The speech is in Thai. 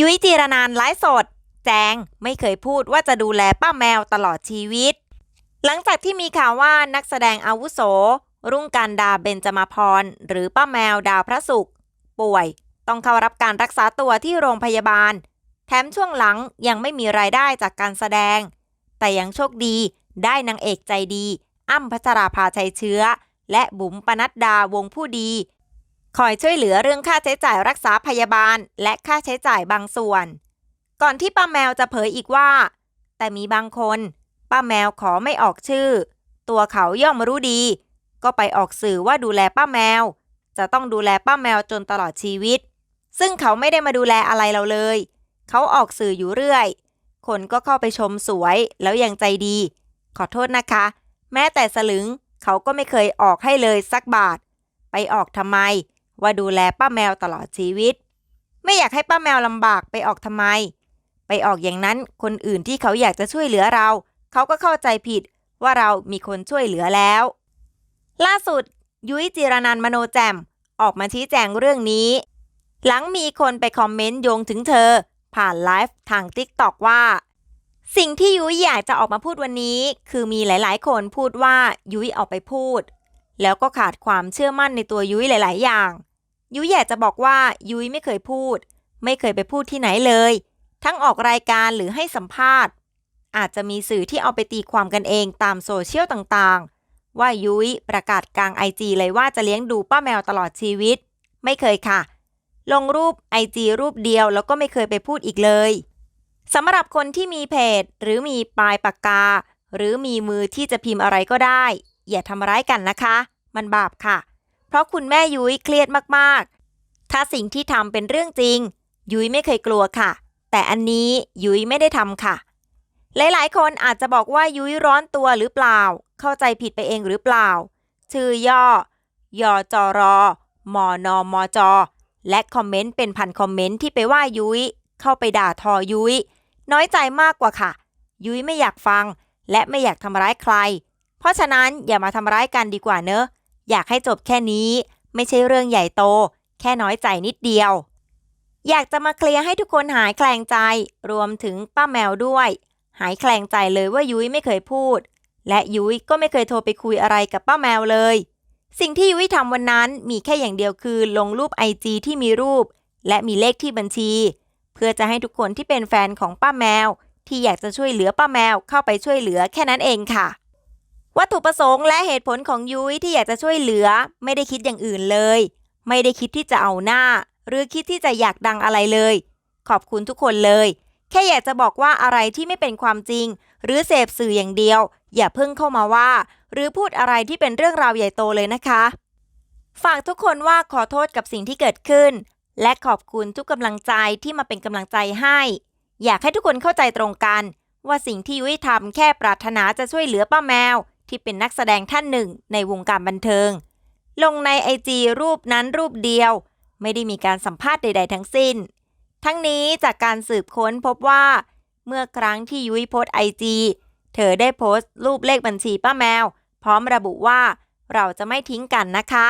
ยุ้ยจีรนานไลฟ์สด แจงไม่เคยพูดว่าจะดูแลป้าแมวตลอดชีวิต หลังจากที่มีข่าวว่านักแสดงอาวุโส รุ่งการดาเบญจมาพร หรือป้าแมวดาวพระศุกร์ป่วย ต้องเข้ารับการรักษาตัวที่โรงพยาบาล แถมช่วงหลังยังไม่มีรายได้จากการแสดง แต่ยังโชคดีได้นางเอกใจดี อ้ำพัชราภาชัยเชื้อ และบุ๋มปนัดดาวงผู้ดี คอยช่วยเหลือเรื่องค่าใช้จ่ายรักษาพยาบาล และค่าใช้จ่ายบางส่วน ก่อนที่ป้าแมวจะเผยอีกว่า แต่มีบางคน ป้าแมวขอไม่ออกชื่อ ตัวเขาย่อมรู้ดี ก็ไปออกสื่อว่าดูแลป้าแมว จะต้องดูแลป้าแมวจนตลอดชีวิต ซึ่งเขาไม่ได้มาดูแลอะไรเราเลย เขาออกสื่ออยู่เรื่อย คนก็เข้าไปชมสวยแล้วยังใจดี ขอโทษนะคะ แม้แต่สลึงเขาก็ไม่เคยออกให้เลยสักบาท ไปออกทำไม ว่าดูแลป้าแมวตลอดชีวิต ไม่อยากให้ป้าแมวลำบากไปออกทำไม ไปออกอย่างนั้นคนอื่นที่เขาอยากจะช่วยเหลือเรา เขาก็เข้าใจผิดว่าเรามีคนช่วยเหลือแล้ว ล่าสุด ยุ้ยจิรนันมโนแจมออกมาชี้แจงเรื่องนี้ หลังมีคนไปคอมเมนต์โยงถึงเธอ ผ่านไลฟ์ทาง t ิ k t o k ว่า สิ่งที่ยุ้ยอยากจะออกมาพูดวันนี้ คือมีหลาย ๆ คนพูดว่ายุ้ยออกไปพูด แล้วก็ขาดความเชื่อมั่นในตัวยุ้ยหลาย ๆ อย่าง ยุ้ยอยากจะบอกว่ายุ้ยไม่เคยพูด ไม่เคยไปพูดที่ไหนเลย ทั้งออกรายการหรือให้สัมภาษณ์ อาจจะมีสื่อที่เอาไปตีความกันเองตามโซเชียลต่างๆ ว่ายุ้ยประกาศกลางไอจีเลยว่าจะเลี้ยงดูป้าแมวตลอดชีวิต ไม่เคยค่ะ ลงรูปไอจีรูปเดียวแล้วก็ไม่เคยไปพูดอีกเลยสำหรับคนที่มีเพจ หรือมีปลายปากกา หรือมีมือที่จะพิมพ์อะไรก็ได้ อย่าทำร้ายกันนะคะ มันบาปค่ะ เพราะคุณแม่ยุ้ยเครียดมากๆ ถ้าสิ่งที่ทำเป็นเรื่องจริง ยุ้ยไม่เคยกลัวค่ะ แต่อันนี้ยุ้ยไม่ได้ทำค่ะ หลายๆ คนอาจจะบอกว่ายุ้ยร้อนตัวหรือเปล่า เข้าใจผิดไปเองหรือเปล่า ชื่อย่อยอจอรอมอนอมอจอ และคอมเมนต์เป็นพันคอมเมนต์ที่ไปว่ายุ้ยเข้าไปด่าทอยุ้ยน้อยใจมากกว่าค่ะ ยุ้ยไม่อยากฟัง และไม่อยากทำร้ายใคร เพราะฉะนั้นอย่ามาทำร้ายกันดีกว่าเนอะ อยากให้จบแค่นี้ ไม่ใช่เรื่องใหญ่โต แค่น้อยใจนิดเดียว อยากจะมาเคลียร์ให้ทุกคนหายแคลงใจ รวมถึงป้าแมวด้วย หายแคลงใจเลยว่ายุ้ยไม่เคยพูด และยุ้ยก็ไม่เคยโทรไปคุยอะไรกับป้าแมวเลย สิ่งที่ยุ้ยทำวันนั้นมีแค่อย่างเดียวคือลงรูปไอจีที่มีรูป และมีเลขที่บัญชี เพื่อจะให้ทุกคนที่เป็นแฟนของป้าแมว ที่อยากจะช่วยเหลือป้าแมวเข้าไปช่วยเหลือแค่นั้นเองค่ะ วัตถุประสงค์และเหตุผลของยุ้ยที่อยากจะช่วยเหลือ ไม่ได้คิดอย่างอื่นเลย ไม่ได้คิดที่จะเอาหน้า หรือคิดที่จะอยากดังอะไรเลย ขอบคุณทุกคนเลย แค่อยากจะบอกว่าอะไรที่ไม่เป็นความจริง หรือเสพสื่ออย่างเดียว อย่าเพิ่งเข้ามาว่า หรือพูดอะไรที่เป็นเรื่องราวใหญ่โตเลยนะคะ ฝากทุกคนว่าขอโทษกับสิ่งที่เกิดขึ้น และขอบคุณทุกกำลังใจที่มาเป็นกำลังใจให้ อยากให้ทุกคนเข้าใจตรงกัน ว่าสิ่งที่ยุ้ยทำแค่ปรารถนาจะช่วยเหลือป้าแมว ที่เป็นนักแสดงท่านหนึ่งในวงการบันเทิง ลงในไอจีรูปนั้นรูปเดียว ไม่ได้มีการสัมภาษณ์ใด ๆ ทั้งสิ้น ทั้งนี้จากการสืบค้นพบว่า เมื่อครั้งที่ยุ้ยโพสไอจีเธอได้โพสต์รูปเลขบัญชีป้าแมว พร้อมระบุว่าเราจะไม่ทิ้งกันนะคะ